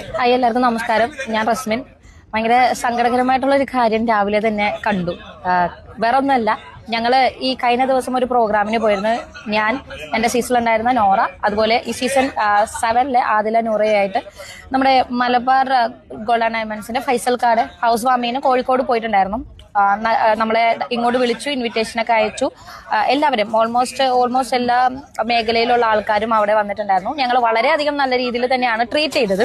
Hi എല്ലാവർക്കും നമസ്കാരം. ഞാൻ റസ്മിൻ. ഭയങ്കര സങ്കടകരമായിട്ടുള്ള ഒരു കാര്യം രാവിലെ തന്നെ കണ്ടു. വേറെ ഒന്നുമല്ല ഞങ്ങൾ ഈ കഴിഞ്ഞ ദിവസം ഒരു പ്രോഗ്രാമിന് പോയിരുന്നു. ഞാൻ എന്റെ സീസണിലുണ്ടായിരുന്ന നോറ അതുപോലെ ഈ സീസൺ സെവനിലെ ആദില നോറയായിട്ട് നമ്മുടെ മലബാർ ഗോൾഡൻ ഡയമണ്ട്സിന്റെ ഫൈസൽ കാർഡ് ഹൗസ് വാമിന് കോഴിക്കോട് പോയിട്ടുണ്ടായിരുന്നു. നമ്മളെ ഇങ്ങോട്ട് വിളിച്ചു ഇൻവിറ്റേഷനൊക്കെ അയച്ചു. എല്ലാവരും ഓൾമോസ്റ്റ് ഓൾമോസ്റ്റ് എല്ലാ മേഖലയിലുള്ള ആൾക്കാരും അവിടെ വന്നിട്ടുണ്ടായിരുന്നു. ഞങ്ങൾ വളരെയധികം നല്ല രീതിയിൽ തന്നെയാണ് ട്രീറ്റ് ചെയ്തത്.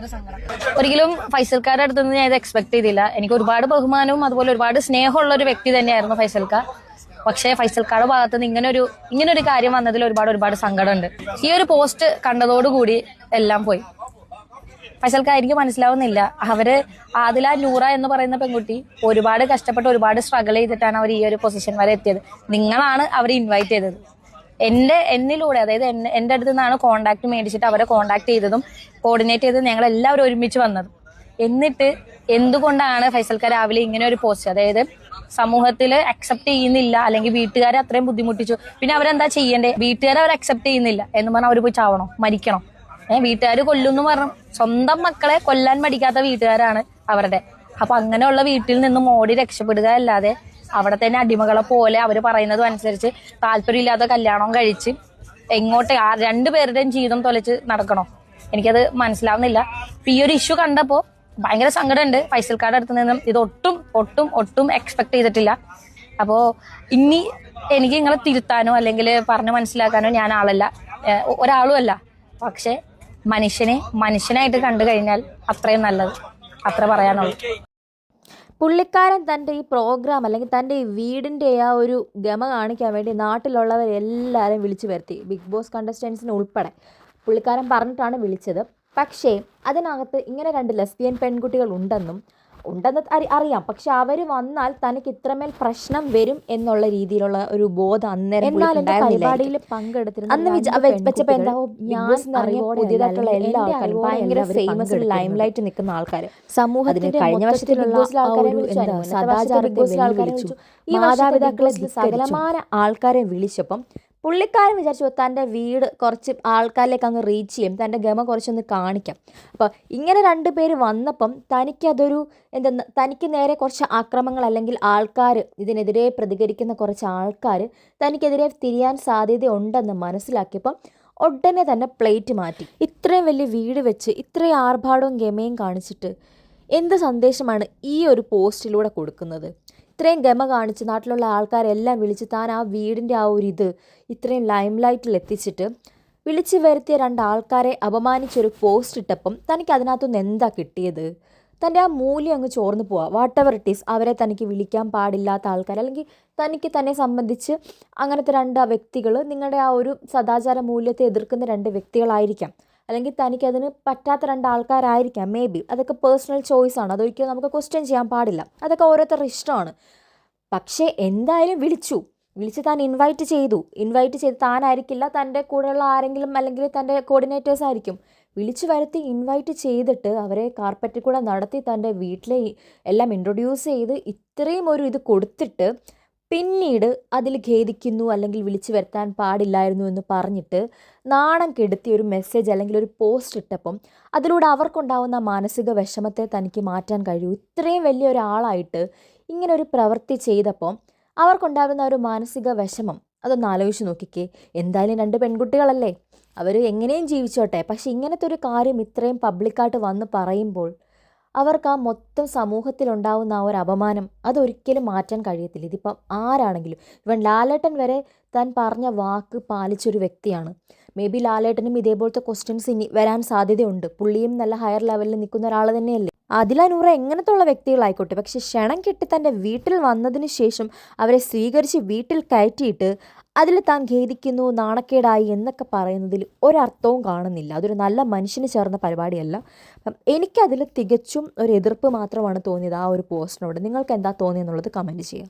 ഭയങ്കര സങ്കടം. ഒരിക്കലും ഫൈസൽക്കാരുടെ അടുത്ത് നിന്ന് ഞാൻ ഇത് എക്സ്പെക്ട് ചെയ്തില്ല. എനിക്ക് ഒരുപാട് ബഹുമാനവും അതുപോലെ ഒരുപാട് സ്നേഹമുള്ള ഒരു വ്യക്തി തന്നെയായിരുന്നു ഫൈസൽക്ക. പക്ഷേ ഫൈസൽക്കാരുടെ ഭാഗത്ത് നിന്ന് ഇങ്ങനെ ഒരു ഇങ്ങനെ ഒരു കാര്യം വന്നതിൽ ഒരുപാട് ഒരുപാട് സങ്കടമുണ്ട്. ഈ ഒരു പോസ്റ്റ് കണ്ടതോടുകൂടി എല്ലാം പോയി. ഫൈസൽക്ക എനിക്ക് മനസ്സിലാവുന്നില്ല. അവർ ആദില നൂറ എന്ന് പറയുന്ന പെൺകുട്ടി ഒരുപാട് കഷ്ടപ്പെട്ട് ഒരുപാട് സ്ട്രഗിൾ ചെയ്തിട്ടാണ് അവർ ഈ ഒരു പൊസിഷൻ വരെ എത്തിയത്. നിങ്ങളാണ് അവരെ ഇൻവൈറ്റ് ചെയ്തത്. എന്റെ എന്നിലൂടെ അതായത് എന്റെ അടുത്ത് നിന്നാണ് കോണ്ടാക്ട് മേടിച്ചിട്ട് അവരെ കോണ്ടാക്ട് ചെയ്തതും കോർഡിനേറ്റ് ചെയ്തതും ഞങ്ങൾ എല്ലാവരും ഒരുമിച്ച് വന്നത്. എന്നിട്ട് എന്തുകൊണ്ടാണ് ഫൈസൽക്ക രാവിലെ ഇങ്ങനെ ഒരു പോസ്റ്റ് അതായത് സമൂഹത്തിൽ അക്സെപ്റ്റ് ചെയ്യുന്നില്ല അല്ലെങ്കിൽ വീട്ടുകാരെ അത്രയും ബുദ്ധിമുട്ടിച്ചു. പിന്നെ അവരെന്താ ചെയ്യേണ്ടത് വീട്ടുകാരെ അവർ അക്സെപ്റ്റ് ചെയ്യുന്നില്ല എന്ന് പറഞ്ഞാൽ അവർ പോയി ചാവണോ? മരിക്കണോ? ഏഹ് വീട്ടുകാർ കൊല്ലുന്നു പറഞ്ഞു. സ്വന്തം മക്കളെ കൊല്ലാൻ മടിക്കാത്ത വീട്ടുകാരാണ് അവരുടെ. അപ്പൊ അങ്ങനെയുള്ള വീട്ടിൽ നിന്നും ഓടി രക്ഷപ്പെടുക അല്ലാതെ അവിടെ തന്നെ അടിമകളെ പോലെ അവർ പറയുന്നതും അനുസരിച്ച് താല്പര്യമില്ലാത്ത കല്യാണം കഴിച്ച് എങ്ങോട്ട് ആ രണ്ടുപേരുടെയും ജീവിതം തൊലച്ച് നടക്കണോ? എനിക്കത് മനസ്സിലാവുന്നില്ല. ഈ ഒരു ഇഷ്യൂ കണ്ടപ്പോൾ ഭയങ്കര സങ്കടമുണ്ട്. ഫൈസൽക്കാരുടെ അടുത്ത് നിന്നും ഇത് ഒട്ടും ഒട്ടും ഒട്ടും എക്സ്പെക്ട് ചെയ്തിട്ടില്ല. അപ്പോൾ ഇനി എനിക്ക് നിങ്ങളെ തിരുത്താനോ അല്ലെങ്കിൽ പറഞ്ഞു മനസ്സിലാക്കാനോ ഞാൻ ആളല്ല. ഒരാളും അല്ല. പക്ഷെ മനുഷ്യനെ മനുഷ്യനായിട്ട് കണ്ടു കഴിഞ്ഞാൽ അത്രയും നല്ലത്. അത്ര പറയാനുള്ളൂ. പുള്ളിക്കാരൻ തന്റെ ഈ പ്രോഗ്രാം അല്ലെങ്കിൽ തന്റെ ഈ വീടിന്റെ ആ ഒരു ഗമ കാണിക്കാൻ വേണ്ടി നാട്ടിലുള്ളവരെല്ലാവരും വിളിച്ചു വരുത്തി. ബിഗ് ബോസ് കണ്ടസ്റ്റൻസിന് ഉൾപ്പെടെ. പുള്ളിക്കാരൻ പറഞ്ഞിട്ടാണ് വിളിച്ചത്. പക്ഷേ അതിനകത്ത് ഇങ്ങനെ രണ്ട് ലെസ്ബിയൻ പെൺകുട്ടികൾ ഉണ്ടെന്നും ഉണ്ടെന്ന് അറി അറിയാം. പക്ഷെ അവർ വന്നാൽ തനിക്ക് ഇത്രമേൽ പ്രശ്നം വരും എന്നുള്ള രീതിയിലുള്ള ഒരു ബോധം അന്നേരം എന്നാൽ എന്റെ പരിപാടിയിൽ പങ്കെടുത്തിരുന്നു അന്ന് വെച്ചപ്പോൾ ഞാൻ പുതിയതായിട്ടുള്ള എല്ലാ ആൾക്കാരും ഭയങ്കര ഫേമസ് ലൈം ലൈറ്റ് നിൽക്കുന്ന ആൾക്കാർ സമൂഹത്തിന്റെ കഴിഞ്ഞ വർഷത്തിലുള്ള എന്താ സദാചാരത്തെ മാതാപിതാക്കളെ ആൾക്കാരെ വിളിച്ചപ്പം പുള്ളിക്കാരൻ വിചാരിച്ചു തന്റെ വീട് കുറച്ച് ആൾക്കാരിലേക്ക് അങ്ങ് റീച്ച് ചെയ്യും തന്റെ ഗമ കുറച്ചൊന്ന് കാണിക്കാം. അപ്പോൾ ഇങ്ങനെ രണ്ട് പേര് വന്നപ്പം തനിക്കതൊരു എന്താ തനിക്ക് നേരെ കുറച്ച് ആക്രമങ്ങൾ അല്ലെങ്കിൽ ആൾക്കാർ ഇതിനെതിരെ പ്രതികരിക്കുന്ന കുറച്ച് ആൾക്കാർ തനിക്കെതിരെ തിരിയാൻ സാധ്യതയുണ്ടെന്ന് മനസ്സിലാക്കിയപ്പം ഉടനെ തന്നെ പ്ലേറ്റ് മാറ്റി. ഇത്രയും വലിയ വീട് വെച്ച് ഇത്രയും ആർഭാടവും ഗമയും കാണിച്ചിട്ട് എന്ത് സന്ദേശമാണ് ഈ ഒരു പോസ്റ്റിലൂടെ കൊടുക്കുന്നത്? ഇത്രയും ഗമ കാണിച്ച് നാട്ടിലുള്ള ആൾക്കാരെല്ലാം വിളിച്ച് താൻ ആ വീടിന്റെ ആ ഒരു ഇത് ഇത്രയും ലൈം ലൈറ്റിൽ എത്തിച്ചിട്ട് വിളിച്ചു വരുത്തിയ രണ്ടാൾക്കാരെ അപമാനിച്ചൊരു പോസ്റ്റ് ഇട്ടപ്പം തനിക്ക് അതിനകത്തുനിന്ന് എന്താ കിട്ടിയത്? തന്റെ ആ മൂല്യം അങ്ങ് ചോർന്നു പോവാ. വാട്ട് എവർ ഇറ്റ് ഈസ് അവരെ തനിക്ക് വിളിക്കാൻ പാടില്ലാത്ത ആൾക്കാർ അല്ലെങ്കിൽ തനിക്ക് തന്നെ സംബന്ധിച്ച് അങ്ങനത്തെ രണ്ട് വ്യക്തികൾ നിങ്ങളുടെ ആ ഒരു സദാചാര മൂല്യത്തെ എതിർക്കുന്ന രണ്ട് വ്യക്തികളായിരിക്കാം. അല്ലെങ്കിൽ തനിക്കതിന് പറ്റാത്ത രണ്ട് ആൾക്കാരായിരിക്കാം മേ ബി അതൊക്കെ പേഴ്സണൽ ചോയ്സ് ആണ്. അതൊരിക്കലും നമുക്ക് ക്വസ്റ്റ്യൻ ചെയ്യാൻ പാടില്ല. അതൊക്കെ ഓരോരുത്തരുടെ ഇഷ്ടമാണ്. പക്ഷേ എന്തായാലും വിളിച്ചു. വിളിച്ച് താൻ ഇൻവൈറ്റ് ചെയ്തു. ഇൻവൈറ്റ് ചെയ്ത് താനായിരിക്കില്ല തന്റെ കൂടെയുള്ള ആരെങ്കിലും അല്ലെങ്കിൽ തന്റെ കോർഡിനേറ്റേഴ്സ് ആയിരിക്കും. വിളിച്ചു വരുത്തി ഇൻവൈറ്റ് ചെയ്തിട്ട് അവരെ കാർപ്പറ്റിൽ കൂടെ നടത്തി തന്റെ വീട്ടിലെ എല്ലാം ഇൻട്രൊഡ്യൂസ് ചെയ്ത് ഇത്രയും ഒരു ഇത് കൊടുത്തിട്ട് പിന്നീട് അതിൽ ഖേദിക്കുന്നു അല്ലെങ്കിൽ വിളിച്ചു വരുത്താൻ പാടില്ലായിരുന്നു എന്ന് പറഞ്ഞിട്ട് നാണം കെടുത്തിയ ഒരു മെസ്സേജ് അല്ലെങ്കിൽ ഒരു പോസ്റ്റ് ഇട്ടപ്പം അതിലൂടെ അവർക്കുണ്ടാവുന്ന മാനസിക വിഷമത്തെ തനിക്ക് മാറ്റാൻ കഴിയൂ. ഇത്രയും വലിയ ഒരാളായിട്ട് ഇങ്ങനെ ഒരു പ്രവൃത്തി ചെയ്തപ്പോൾ അവർക്കുണ്ടാകുന്ന ഒരു മാനസിക വിഷമം. അതൊന്ന് ആലോചിച്ച് നോക്കിക്കേ. എന്തായാലും രണ്ട് പെൺകുട്ടികളല്ലേ? അവർ എങ്ങനെയും ജീവിച്ചോട്ടെ. പക്ഷെ ഇങ്ങനത്തെ ഒരു കാര്യം ഇത്രയും പബ്ലിക്കായിട്ട് വന്ന് പറയുമ്പോൾ അവർക്ക് ആ മൊത്തം സമൂഹത്തിലുണ്ടാവുന്ന ആ ഒരു അപമാനം അതൊരിക്കലും മാറ്റാൻ കഴിയത്തില്ല. ഇതിപ്പം ആരാണെങ്കിലും ഇവൻ ലാലേട്ടൻ വരെ താൻ പറഞ്ഞ വാക്ക് പാലിച്ചൊരു വ്യക്തിയാണ്. മേ ബി ലാലേട്ടനും ഇതേപോലത്തെ ക്വസ്റ്റ്യൻസ് ഇനി വരാൻ സാധ്യതയുണ്ട്. പുള്ളിയും നല്ല ഹയർ ലെവലിൽ നിൽക്കുന്ന ഒരാൾ തന്നെയല്ലേ? ആദില നൂറ എങ്ങനത്തെ ഉള്ള വ്യക്തികളായിക്കോട്ടെ. പക്ഷെ ക്ഷണം കെട്ടി തന്റെ വീട്ടിൽ വന്നതിന് ശേഷം അവരെ സ്വീകരിച്ച് വീട്ടിൽ കയറ്റിയിട്ട് അതിൽ താൻ ഖേദിക്കുന്നു നാണക്കേടായി എന്നൊക്കെ പറയുന്നതിൽ ഒരർത്ഥവും കാണുന്നില്ല. അതൊരു നല്ല മനുഷ്യന് ചേർന്ന പരിപാടിയല്ല. അപ്പം എനിക്കതിൽ തികച്ചും ഒരു എതിർപ്പ് മാത്രമാണ് തോന്നിയത് ആ ഒരു പോസ്റ്റിനോട്. നിങ്ങൾക്ക് എന്താ തോന്നിയെന്നുള്ളത് കമന്റ് ചെയ്യുക.